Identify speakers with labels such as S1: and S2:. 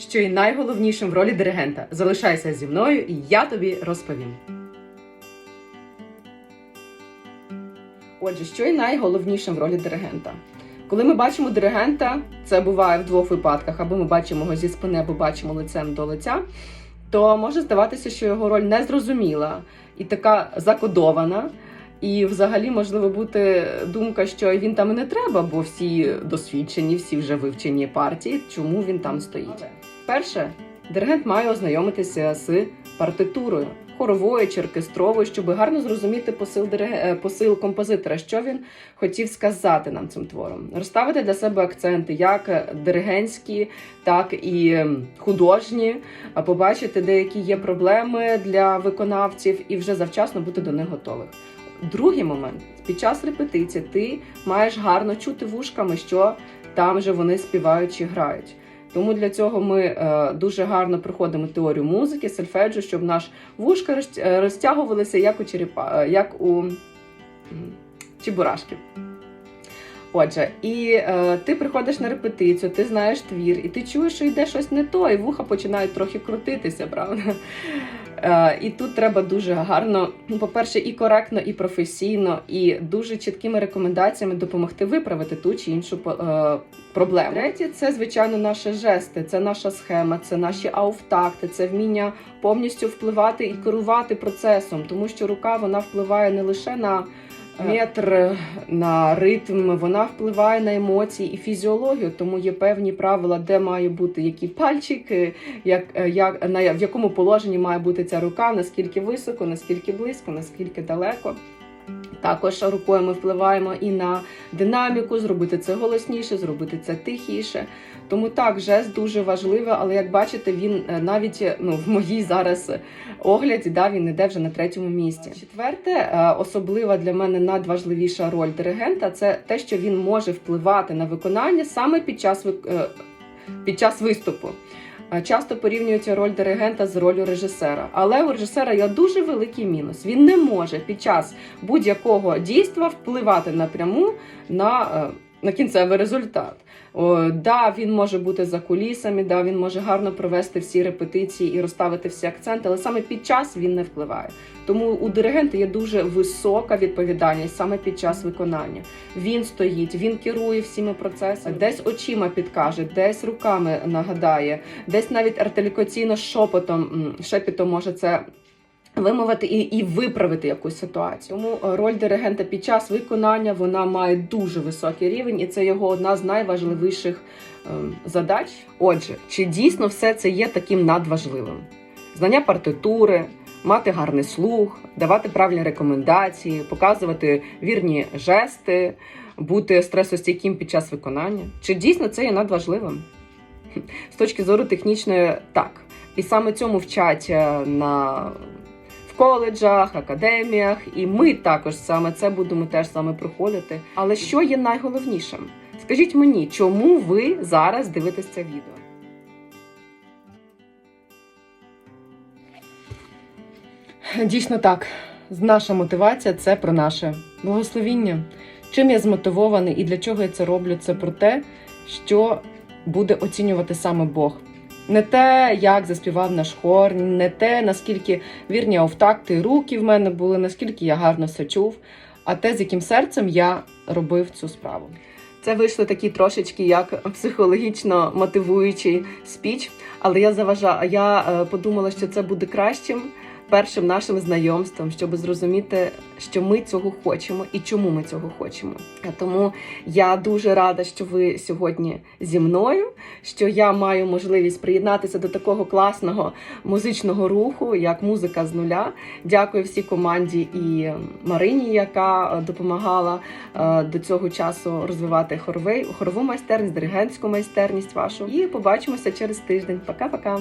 S1: що є найголовнішим в ролі диригента. Залишайся зі мною, і я тобі розповім. Отже, що є найголовнішим в ролі диригента? Коли ми бачимо диригента, це буває в двох випадках: або ми бачимо його зі спини, або бачимо лицем до лиця, то може здаватися, що його роль незрозуміла і така закодована. І взагалі можливо бути думка, що він там і не треба, бо всі досвідчені, всі вже вивчені партії. Чому він там стоїть? Перше, диригент має ознайомитися з партитурою хоровою чи оркестровою, щоб гарно зрозуміти посил е, посил композитора, що він хотів сказати нам цим твором, розставити для себе акценти, як диригентські, так і художні, а побачити, деякі є проблеми для виконавців, і вже завчасно бути до них готових. Другий момент під час репетиції ти маєш гарно чути вушками, що там же вони співають чи грають. Тому для цього ми е, дуже гарно проходимо теорію музики, сольфеджу, щоб наш вушка розтя- розтягувалися як у черепа, е, як у м, чебурашки. Отже, і е, ти приходиш на репетицію, ти знаєш твір, і ти чуєш, що йде щось не то, і вуха починають трохи крутитися, правда? Е, і тут треба дуже гарно, ну, по-перше, і коректно, і професійно, і дуже чіткими рекомендаціями допомогти виправити ту чи іншу е, проблему. Третє, це звичайно наші жести, це наша схема, це наші ауфтакти, це вміння повністю впливати і керувати процесом, тому що рука вона впливає не лише на метр, на ритм, вона впливає на емоції і фізіологію, тому є певні правила, де має бути які пальчики, як, е, як, на, в якому положенні має бути ця рука, наскільки високо, наскільки близько, наскільки далеко. Також рукою ми впливаємо і на динаміку, зробити це голосніше, зробити це тихіше. Тому так, жест дуже важливий, але як бачите, він е, навіть е, ну, в моїй зараз огляді да, він іде вже на третьому місці. Четверте, е, особлива для мене надважливіша роль диригента це те, що він може впливати на виконання саме під час, е, під час виступу. Е, Часто порівнюється роль диригента з ролью режисера, але у режисера є дуже великий мінус. Він не може під час будь-якого дійства впливати напряму на, е, на кінцевий результат. О, да, він може бути за кулісами, да, він може гарно провести всі репетиції і розставити всі акценти, але саме під час він не впливає. Тому у диригента є дуже висока відповідальність саме під час виконання. Він стоїть, він керує всіми процесами, десь очима підкаже, десь руками нагадає, десь навіть артикуляційно шепотом, шепітом може це вимовити і, і виправити якусь ситуацію. Тому е, роль диригента під час виконання вона має дуже високий рівень, і це його одна з найважливіших ем, задач. Отже, чи дійсно все це є таким надважливим? Знання партитури, мати гарний слух, давати правильні рекомендації, показувати вірні жести, бути стресостійким під час виконання. Чи дійсно це є надважливим? З точки зору технічної, так. І саме цьому вчать е, на коледжах, академіях, і ми також саме це будемо теж саме проходити. Але що є найголовнішим? Скажіть мені, чому ви зараз дивитесь це відео? Дійсно так. Наша мотивація це про наше благословіння. Чим я змотивований і для чого я це роблю? Це про те, що буде оцінювати саме Бог. Не те, як заспівав наш хор, не те, наскільки вірні овтакти руки в мене були, наскільки я гарно все чув, а те, з яким серцем я робив цю справу. Це вийшло такі трошечки як психологічно мотивуючий спіч, але я заважала, я е, подумала, що це буде кращим першим нашим знайомством, щоб зрозуміти, що ми цього хочемо і чому ми цього хочемо. А Тому я дуже рада, що ви сьогодні зі мною, що я маю можливість приєднатися до такого класного музичного руху, як музика з нуля. Дякую всій команді і Марині, яка е, допомагала е, до цього часу розвивати хоровий, хорову майстерність, диригентську майстерність вашу. І побачимося через тиждень. Пока-пока.